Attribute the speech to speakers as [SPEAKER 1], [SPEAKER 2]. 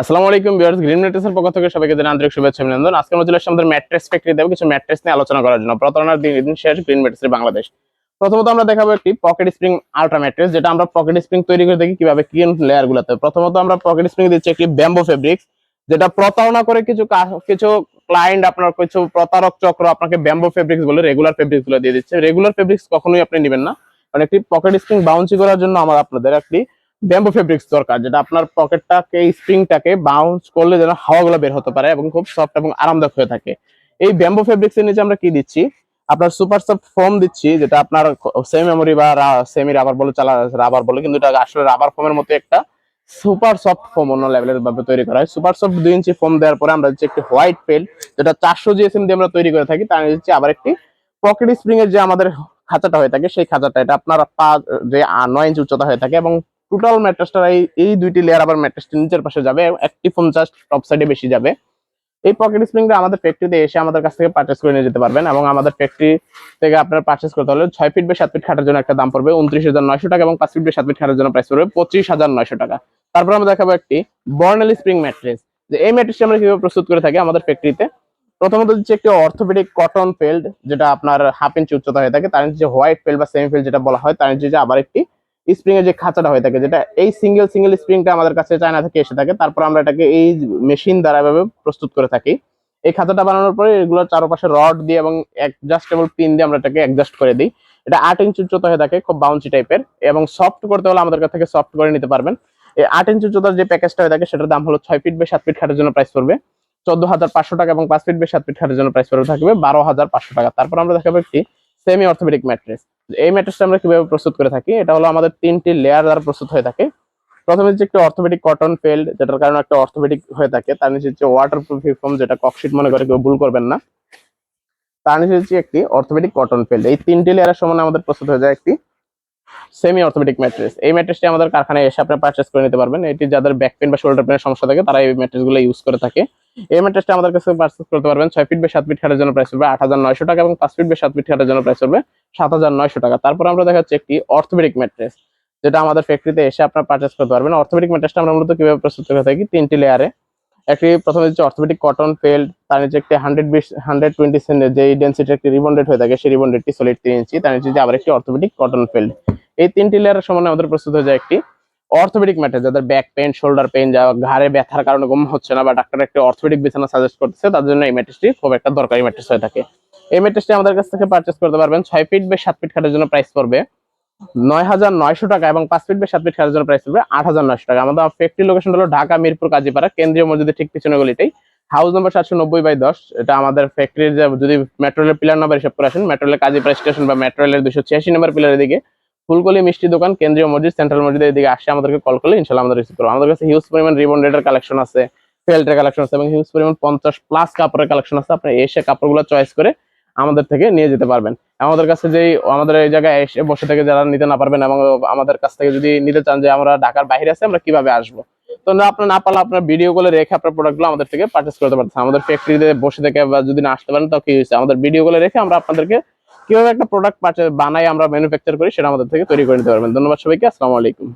[SPEAKER 1] আসসালামু আলাইকুম viewers green ম্যাট্রেসের পক্ষ থেকে সবাইকে জানাই আন্তরিক শুভেচ্ছা, অভিনন্দন। আজকে আমরা চলে আমাদের ম্যাট্রেস ফ্যাক্টরি দেবো কিছু ম্যাট্রেস নিয়ে আলোচনা করার জন্য। প্রতারণার দিন দিন শেষ গ্রিন ম্যাট্রেসের বাংলাদেশ প্রথমত আমরা দেখাবো একটি পকেট স্প্রিং আলট্রা ম্যাট্রেস যেটা আমরা পকেট স্প্রিং তৈরি করে দেখি কীভাবে, কি লেয়ার গুলাতে। প্রথমত আমরা পকেট স্প্রিং দিচ্ছি একটি ব্যাম্বো ফেব্রিক্স যেটা প্রতারণা করে কিছু কিছু ক্লায়েন্ট আপনার কিছু প্রতারক চক্র আপনাকে ব্যাম্বো ফেব্রিক্স বলে রেগুলার ফেব্রিক্সগুলো দিয়ে দিচ্ছে। রেগুলার ফেব্রিক্স কখনোই আপনি নেবেন না। কারণ একটি পকেট স্প্রিং বাউন্সি করার জন্য আমার আপনাদের একটি ব্যাম্বো ফেব্রিক্স দরকার, যেটা আপনার পকেটটাকে স্প্রিংটাকে বাউন্স করলে যেন হাওয়াগুলো বের হতে পারে এবং খুব সফট এবং আরামদায়ক হয়ে থাকে। এই ব্যাম্বো ফেব্রিক্স এর নিচে আমরা কি দিচ্ছি? আপনার সুপার সফট ফোম দিচ্ছি, যেটা আপনার সেমি মেমোরি বা সেমি রাবার বলে চালা রাবার বলে, কিন্তু এটা আসলে রাবার ফোমের মতো একটা সুপার সফট ফোম অন্য লেভেলের ভাবে তৈরি করা হয়। সুপার সফট দুই ইঞ্চি ফোম দেওয়ার পরে আমরা দিচ্ছি একটি হোয়াইট পেল যেটা চারশো জিএসএম দিয়ে আমরা তৈরি করে থাকি তার দিচ্ছি আবার একটি পকেট স্প্রিং এর যে আমাদের খাঁচাটা হয়ে থাকে, সেই খাঁচাটা, এটা আপনার পা, যে নয় ইঞ্চি উচ্চতা হয়ে থাকে এবং টোটাল ম্যাট্রেসটা এই এই দুইটি লেয়ার আবার ম্যাট্রেসটি নিচের পাশে যাবে। একটি ফোন জাস্ট টপ সাইডে বেশি যাবে। এই পকেট স্প্রিংটা আমাদের ফ্যাক্টরিতে এসে আমাদের কাছ থেকে পারচেস করে নিয়ে যেতে পারবেন এবং আমাদের ফ্যাক্টরি থেকে আপনার পারচেস করতে হলে ছয় ফিট বা সাত ফিট খাটের জন্য একটা দাম পড়বে উনত্রিশ হাজার নয়শো টাকা এবং পাঁচ ফিট বা সাত ফিট খাটের জন্য প্রাইস পড়বে পঁচিশ হাজার নয়শো টাকা। তারপর আমরা দেখাবো একটি বর্নালি স্প্রিং ম্যাট্রেস যে এই ম্যাট্রেসটি আমরা কীভাবে প্রস্তুত করে থাকি আমাদের ফ্যাক্টরিতে প্রথমত হচ্ছে একটি অর্থোপেডিক কটন ফেল্ড যেটা আপনার হাফ ইঞ্চি উচ্চতা হয়ে থাকে, তার নিচে হোয়াইট ফেল্ড বা সেমি ফেল্ড যেটা বলা হয়, তার নিচে আবার একটি স্প্রিং এর যে খাঁচাটা হয়ে থাকে, যেটা এই সিঙ্গেল সিঙ্গেল স্প্রিংটা আমাদের কাছে চায়না থেকে এসে থাকে, তারপর আমরা এটাকে এই মেশিন দ্বারা এভাবে প্রস্তুত করে থাকি। এই খাঁচাটা বানানোর পরে এগুলোর চারপাশে রড দিয়ে এবং অ্যাডজাস্টেবল পিন দিয়ে আমরা এটাকে অ্যাডজাস্ট করে দিই। এটা আট ইঞ্চি উচ্চতা হয়ে থাকে, খুব বাউন্সি টাইপের এবং সফট করতে হলে আমাদের কাছ থেকে সফট করে নিতে পারবেন। এই আট ইঞ্চি উচ্চতার যে প্যাকেজটা হয়ে থাকে, সেটার দাম হলো ছয় ফিট বা সাত ফিট খাটের জন্য প্রাইস পড়বে। চোদ্দ হাজার পাঁচশো টাকা এবং পাঁচ ফিট বা সাত ফিট খাটের জন্য প্রাইস পড়বে, থাকবে বারো হাজার পাঁচশো টাকা। তারপর আমরা দেখাবো একটি সেমি অর্থোপেডিক ম্যাট্রেস এই ম্যাট্রেসটা আমরা কীভাবে প্রস্তুত করে থাকি? এটা হলো আমাদের তিনটি লেয়ার দ্বারা প্রস্তুত হয়ে থাকে। প্রথমে হচ্ছে একটি অর্থোপেডিক কটন ফেল্ড যেটার কারণে একটা অর্থোপেডিক হয়ে থাকে, তার নিচে হচ্ছে ওয়াটার প্রুফ যেটা ককশিট মনে করে কেউ ভুল করবেন না, তার নিচে হচ্ছে একটি অর্থোপেডিক কটন ফেল্ড এই তিনটি লেয়ারের সমানে আমাদের প্রস্তুত হয়ে যায় একটি সেমি অর্থোপেডিক ম্যাট্রেস এই ম্যাট্রেসটি আমাদের কারখানায় এসে আপনারা পারচেস করে নিতে পারবেন। এটি যাদের ব্যাক পেন বা শোল্ডার পেনের সমস্যা থাকে, তারা এই ম্যাট্রেসগুলো ইউজ করে থাকে। এই ম্যাট্রেসটা আমাদের কাছে পারচেস করতে পারবেন। ছয় ফিট বা সাত ফিট খাটের জন্য প্রাইস হবে আট হাজার নয়শো টাকা এবং পাঁচ ফিট বা সাত ফিট খাটের জন্য প্রাইস পড়বে। সাত হাজার নয়শো টাকা। তারপর আমরা দেখাচ্ছি একটি অর্থোপেডিক ম্যাট্রেস যেটা আমাদের ফ্যাক্টরিতে এসে আপনারা পারচেস করতে পারবেন। অর্থোপেডিক ম্যাট্রেসটা আমরা মূলত কীভাবে প্রস্তুত করে থাকি? তিনটি লেয়ারে একটি প্রথমে হচ্ছে অর্থোপেডিক কটন ফেল্ড তার নিচে একটি হান্ড্রেড বিশ হান্ড্রেড টোয়েন্টি সেন্টের যে ডেন্সিটি একটি রিবন্ডেড হয়ে থাকে, সেই রিবন্ডেডটি সলিড তিন ইঞ্চি তার নিচে যে আবার একটি অর্থোপেডিক কটন ফেল্ড এই তিনটি লেয়ারের সমানে আমাদের প্রস্তুত হয়ে যায় একটি অর্থোপেডিক ম্যাট্রেস যাদের ব্যাক পেন শোল্ডার পেন যা ঘাড়ে ব্যথার কারণে ঘুম হচ্ছে না বা ডাক্তার একটি অর্থোপেডিক বিছানা সাজেস্ট করতেছে, তার জন্য এই ম্যাট্রেসটি খুব একটা দরকারি ম্যাট্রেস হয়ে থাকে। এই ম্যাট্রেসটি আমাদের কাছ থেকে পারচেস করতে পারবেন ছয় ফিট বা সাত ফিট খাটের জন্য প্রাইস পড়বে। নয় হাজার নয়শো টাকা এবং পাঁচ ফিট বা সাত ফিট খাটের জন্য প্রাইস পড়বে আট হাজার নয়শো টাকা। আমাদের ফ্যাক্টরি লোকেশন হলো ঢাকা, মিরপুর, কাজীপাড়া, কেন্দ্রীয় মসজিদের ঠিক পিছনে গলিটাই হাউস নম্বর সাতশো নব্বই বাই দশ। এটা আমাদের ফ্যাক্টরির যদি মেট্রো রেলের পিলার নাম্বার হিসাব করে আসেন মেট্রো রেলের কাজীপাড়া স্টেশন বা মেট্রো রেলের দুশো ছিয়াশি নম্বর পিলারের দিকে ফুলকলি মিষ্টি দোকান, কেন্দ্রীয় মসজিদ সেন্ট্রাল মসজিদের দিকে আসে আমাদেরকে কল করলে ইনশাল্লাহ আমাদের রিসিভ করব। আমাদের কাছে হিউজ পরিমাণ রিবন রেডের কালেকশন আছে ফেল্টের কালেকশন আছে এবং হিউজ পরিমাণ পঞ্চাশ প্লাস কাপড়ের কালেকশন আছে। আপনি এসে কাপড়গুলো চয়েস করে আমাদের থেকে নিয়ে যেতে পারবেন। আমাদের কাছে যেই, আমাদের এই জায়গায় এসে বসে থেকে যারা নিতে না পারবেন এবং আমাদের কাছ থেকে যদি নিতে চান যে আমরা ঢাকার বাইরে আছে, আমরা কীভাবে আসব? তো আপনার না পারলে আপনার ভিডিও গুলো রেখে আপনার প্রোডাক্টগুলো আমাদের থেকে পারচেস করতে পারতেন আমাদের ফ্যাক্টরিতে বসে থেকে বা যদি না আসতে পারেন তো কি হয়েছে? আমাদের ভিডিও গুলো রেখে আমরা আপনাদেরকে কীভাবে একটা প্রোডাক্ট বানাই, আমরা ম্যানুফ্যাকচার করি, সেটা আমাদের থেকে তৈরি করে নিতে পারবেন। ধন্যবাদ সবাইকে, আসসালামু আলাইকুম।